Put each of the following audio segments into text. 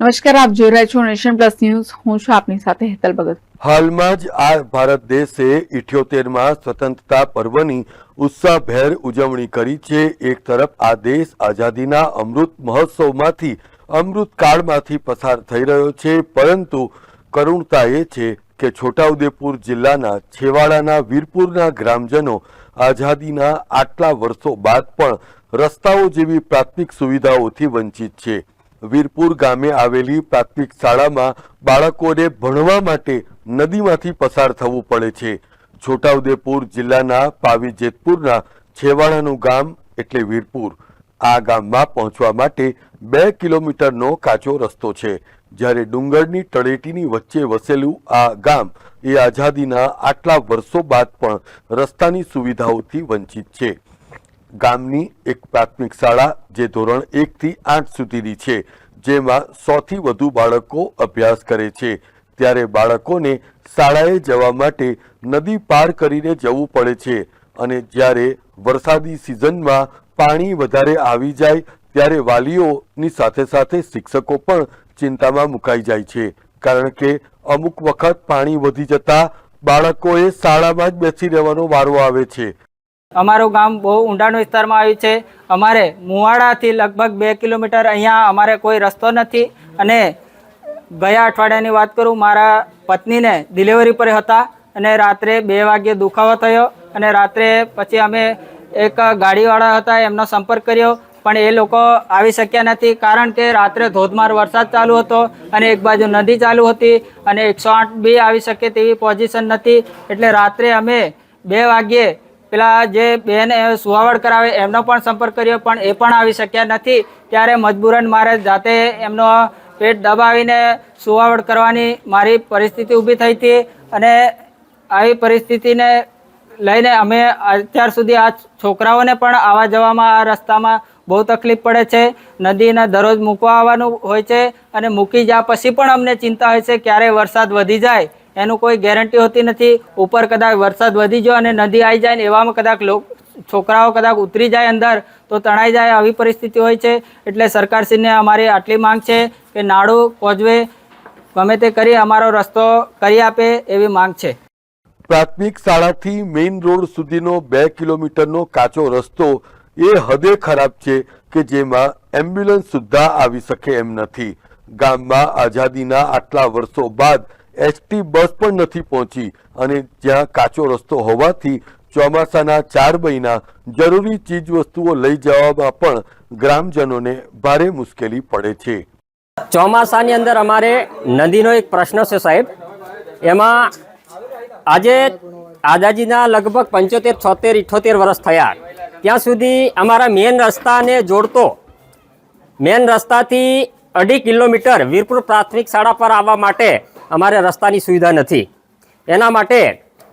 નમસ્કાર, આપ જોઈ રહ્યા છો નેશન પ્લસ ન્યૂઝ. હું છું આપની સાથે હેતલ ભગત. હાલમાં જ આ ભારત દેશે ઇઠ્યોતેરમાં સ્વતંત્રતા પર્વની ઉત્સાહભેર ઉજવણી કરી છે. એક તરફ આ દેશ આઝાદીના અમૃત મહોત્સવમાંથી અમૃતકાળમાંથી પસાર થઈ રહ્યો છે. પરંતુ કરુણતા એ છે કે છોટાઉદેપુર જિલ્લાના છેવાડાના વીરપુરના ગ્રામજનો આઝાદીના આટલા વર્ષો બાદ પણ રસ્તાઓ જેવી પ્રાથમિક સુવિધાઓથી વંચિત છે. વીરપુર ગામે આવેલી પ્રાથમિક શાળામાં બાળકોને ભણવા માટે નદીમાંથી પસાર થવું પડે છે. છોટાઉદેપુર જિલ્લાના પાવી જેતપુરના છેવાડાનું ગામ એટલે વીરપુર. આ ગામમાં પહોંચવા માટે બે કિલોમીટરનો કાચો રસ્તો છે. જ્યારે ડુંગરની તળેટીની વચ્ચે વસેલું આ ગામ એ આઝાદીના આટલા વર્ષો બાદ પણ રસ્તાની સુવિધાઓથી વંચિત છે. ગામની એક પ્રાથમિક શાળા જે ધોરણ એકથી આઠ સુધીની છે, જેમાં સોથી વધુ બાળકો અભ્યાસ કરે છે. ત્યારે બાળકોને શાળાએ જવા માટે નદી પાર કરીને જવું પડે છે અને જ્યારે વરસાદી સિઝનમાં પાણી વધારે આવી જાય, ત્યારે વાલીઓની સાથે સાથે શિક્ષકો પણ ચિંતામાં મુકાઈ જાય છે. કારણ કે અમુક વખત પાણી વધી જતા બાળકોએ શાળામાં જ બેસી રહેવાનો વારો આવે છે. અમારું ગામ બહુ ઊંડાણ વિસ્તારમાં આવ્યું છે. અમારે મુવાડાથી લગભગ બે કિલોમીટર અહીંયા અમારે કોઈ રસ્તો નથી. અને ગયા અઠવાડિયાની વાત કરું, મારા પત્નીને ડિલિવરી પર હતા અને રાત્રે બે વાગ્યે દુખાવો થયો અને રાત્રે પછી અમે એક ગાડીવાળા હતા, એમનો સંપર્ક કર્યો. પણ એ લોકો આવી શક્યા નથી કારણ કે રાત્રે ધોધમાર વરસાદ ચાલુ હતો અને એક બાજુ નદી ચાલુ હતી અને એકસો આઠ બી આવી શકે તેવી પોઝિશન નથી. એટલે રાત્રે અમે બે વાગ્યે પેલા જે બેન સુવાવડ કરાવે એમનો પણ સંપર્ક કર્યો, પણ એ પણ આવી શક્યા નથી. ત્યારે મજબૂરન મારે જાતે એમનો પેટ દબાવીને સુવાવડ કરવાની મારી પરિસ્થિતિ ઊભી થઈ હતી અને આવી પરિસ્થિતિને લઈને અમે અત્યાર સુધી આ છોકરાઓને પણ આવવા જવામાં, આ રસ્તામાં બહુ તકલીફ પડે છે. નદીને દરરોજ મૂકવા આવવાનું હોય છે અને મૂકી જ્યાં પછી પણ અમને ચિંતા હોય છે, ક્યારે વરસાદ વધી જાય એનું કોઈ ગેરંટી હોતી નથી. ઉપર કદાચ વરસાદ વધી જાય અને નદી આવી જાય ને એવામાં કદાચ લોક, છોકરાઓ કદાચ ઉતરી જાય અંદર, તો તણાઈ જાય આવી પરિસ્થિતિ હોય છે. એટલે સરકારશ્રીને અમારી આટલી માંગ છે કે નાડું કોજવે ગમે તે કરી અમારો રસ્તો કરી આપે એવી માંગ છે. પ્રાથમિક શાળાથી મેઇન રોડ સુધીનો બે કિલોમીટરનો કાચો રસ્તો એ હદે ખરાબ છે કે જેમાં એમ્બ્યુલન્સ સુદ્ધા આવી શકે એમ નથી. ગામમાં આઝાદીના આટલા વર્ષો બાદ એસટી બસ પણ નથી પહોંચી અને જ્યાં કાચો રસ્તો હોવાથી ચોમાસાના ચાર મહિના જરૂરી ચીજ વસ્તુઓ લઈ જવામાં પણ ગ્રામજનોને ભારે મુશ્કેલી પડે છે. ચોમાસાની અંદર અમારે નદીનો એક પ્રશ્ન છે સાહેબ. એમાં આજે આઝાદીના લગભગ પંચોતેર, છોતેર, ઇઠોતેર વર્ષ થયા. ત્યાં સુધી અમારા મેન રસ્તાને જોડતો, મેન રસ્તાથી અઢી કિલોમીટર વીરપુર પ્રાથમિક શાળા પર આવવા માટે અમારે રસ્તાની સુવિધા નથી. એના માટે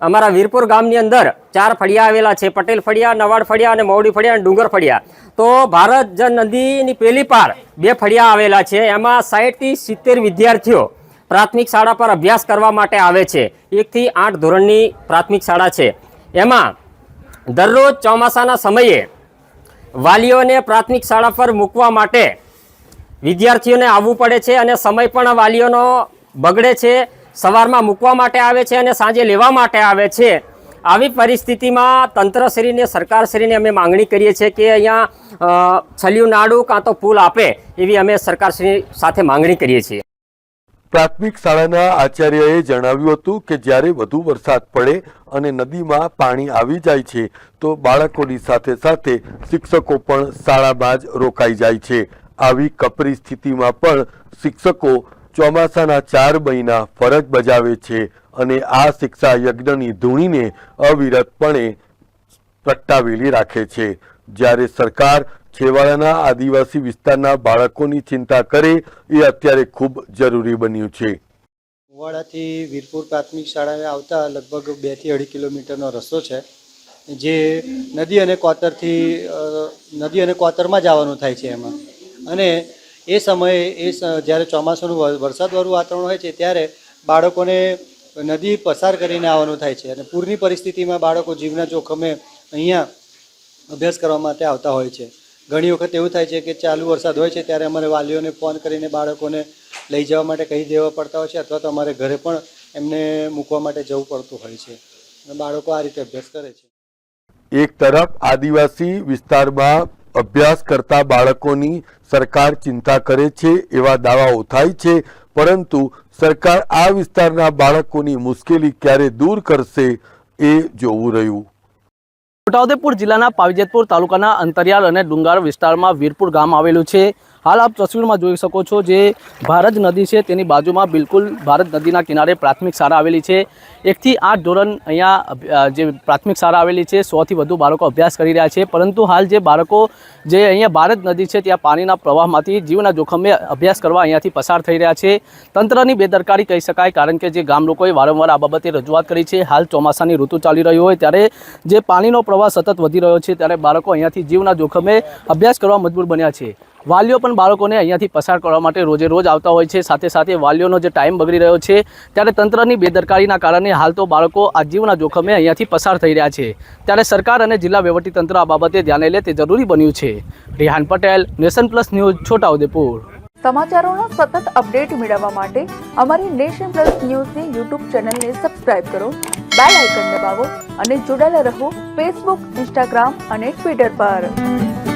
અમારા વીરપુર ગામની અંદર ચાર ફળિયા આવેલા છે. પટેલ ફળિયા, નવાડ ફળિયા અને મૌડી ફળિયા અને ડુંગર ફળિયા. તો ભારત જન નદીની પેલી પાર બે ફળિયા આવેલા છે. એમાં સાહીઠથી સિત્તેર વિદ્યાર્થીઓ પ્રાથમિક શાળા પર અભ્યાસ કરવા માટે આવે છે. એકથી આઠ ધોરણની પ્રાથમિક શાળા છે. એમાં દરરોજ ચોમાસાના સમયે વાલીઓને પ્રાથમિક શાળા પર મૂકવા માટે વિદ્યાર્થીઓને આવવું પડે છે અને સમય પણ વાલીઓનો બગડે છે, સવારમાં મૂકવા માટે આવે છે અને સાંજે લેવા માટે આવે છે. આવી પરિસ્થિતિમાં તંત્રશ્રીને, સરકારશ્રીને અમે માંગણી કરીએ છીએ કે અહીંયા છલિયું નાડું કાં તો પુલ આપે એવી અમે સરકારશ્રી સાથે માંગણી કરીએ છીએ. પ્રાથમિક શાળાના આચાર્યએ જણાવ્યું હતું કે જ્યારે વધુ વરસાદ પડે અને નદીમાં પાણી આવી જાય છે, તો બાળકોની સાથે સાથે શિક્ષકો પણ શાળામાં જ રોકાઈ જાય છે. આવી કપરી સ્થિતિમાં પણ શિક્ષકો ચોમાસાના ચાર મહિના ફરજ બજાવે છે અને આ શિક્ષા યજ્ઞની ધૂણીને અવિરતપણે પ્રગટાવેલી રાખે છે. જ્યારે સરકાર છેવાડાના આદિવાસી વિસ્તારના બાળકોની ચિંતા કરે, એ અત્યારે ખૂબ જરૂરી બન્યું છે. કુવાડાથી વીરપુર પ્રાથમિક શાળાએ આવતા લગભગ બેથી અઢી કિલોમીટરનો રસ્તો છે, જે નદી અને કોતરથી નદી અને કોતરમાં જવાનું થાય છે એમાં. અને એ સમયે એ જ્યારે ચોમાસાનું વરસાદવાળું વાતાવરણ હોય છે, ત્યારે બાળકોને નદી પસાર કરીને આવવાનું થાય છે અને પૂરની પરિસ્થિતિમાં બાળકો જીવના જોખમે અહીંયા અભ્યાસ કરવા માટે આવતા હોય છે. ઘણી વખત એવું થાય છે કે ચાલુ વરસાદ હોય છે, ત્યારે અમારે વાલીઓને ફોન કરીને બાળકોને લઈ જવા માટે કહી દેવા પડતા હોય છે, અથવા તો અમારે ઘરે પણ એમને મૂકવા માટે જવું પડતું હોય છે. અને બાળકો આ રીતે અભ્યાસ કરે છે. એક તરફ આદિવાસી વિસ્તારમાં અભ્યાસ કરતા બાળકોની સરકાર ચિંતા કરે છે, એવા દાવાઓ થાય છે, પરંતુ સરકાર આ વિસ્તારના બાળકોની મુશ્કેલી ક્યારે દૂર કરશે એ જોવું રહ્યું. છોટાઉદેપુર જિલ્લાના પાવીજેતપુર તાલુકાના અંતરિયાળ અને ડુંગાર વિસ્તારમાં વીરપુર ગામ આવેલું છે. હાલ આપ તસવીરમાં જોઈ શકો છો જે ભારત નદી છે, તેની બાજુમાં બિલકુલ ભારત નદીના કિનારે પ્રાથમિક શાળા આવેલી છે. એકથી આઠ ધોરણ અહીંયા જે પ્રાથમિક શાળા આવેલી છે, સોથી વધુ બાળકો અભ્યાસ કરી રહ્યા છે. પરંતુ હાલ જે બાળકો, જે અહીંયા ભારત નદી છે, ત્યાં પાણીના પ્રવાહમાંથી જીવના જોખમે અભ્યાસ કરવા અહીંયાથી પસાર થઈ રહ્યા છે. તંત્રની બેદરકારી કહી શકાય, કારણ કે જે ગામ લોકોએ વારંવાર આ બાબતે રજૂઆત કરી છે, હાલ ચોમાસાની ઋતુ ચાલી રહી હોય ત્યારે જે પાણીનો પ્રવાહ સતત વધી રહ્યો છે, ત્યારે બાળકો અહીંયાથી જીવના જોખમે અભ્યાસ કરવા મજબૂર બન્યા છે. વાલીઓ પણ બાળકોને અહીંયાથી પસાર કરવા માટે રોજે રોજ આવતા હોય છે. સાથે સાથે વાલીઓનો જે ટાઈમ બગડી રહ્યો છે, ત્યારે તંત્રની બેદરકારીના કારણે હાલ તો બાળકો આજીવના જોખમે અહીંયાથી પસાર થઈ રહ્યા છે. ત્યારે સરકાર અને જિલ્લા વહીવટીતંત્ર આ બાબતે ધ્યાને લે તે જરૂરી બન્યું છે. Rihan Patel, nation plus news, Chhotaudepur. સમાચારોના સતત અપડેટ મેળવવા માટે અમારી નેશન પ્લસ ન્યૂઝની યુટ્યુબ ચેનલને સબસ્ક્રાઇબ કરો, બેલ આઇકન દબાવો અને જોડાયેલા રહો ફેસબુક, ઇન્સ્ટાગ્રામ અને ટ્વિટર પર.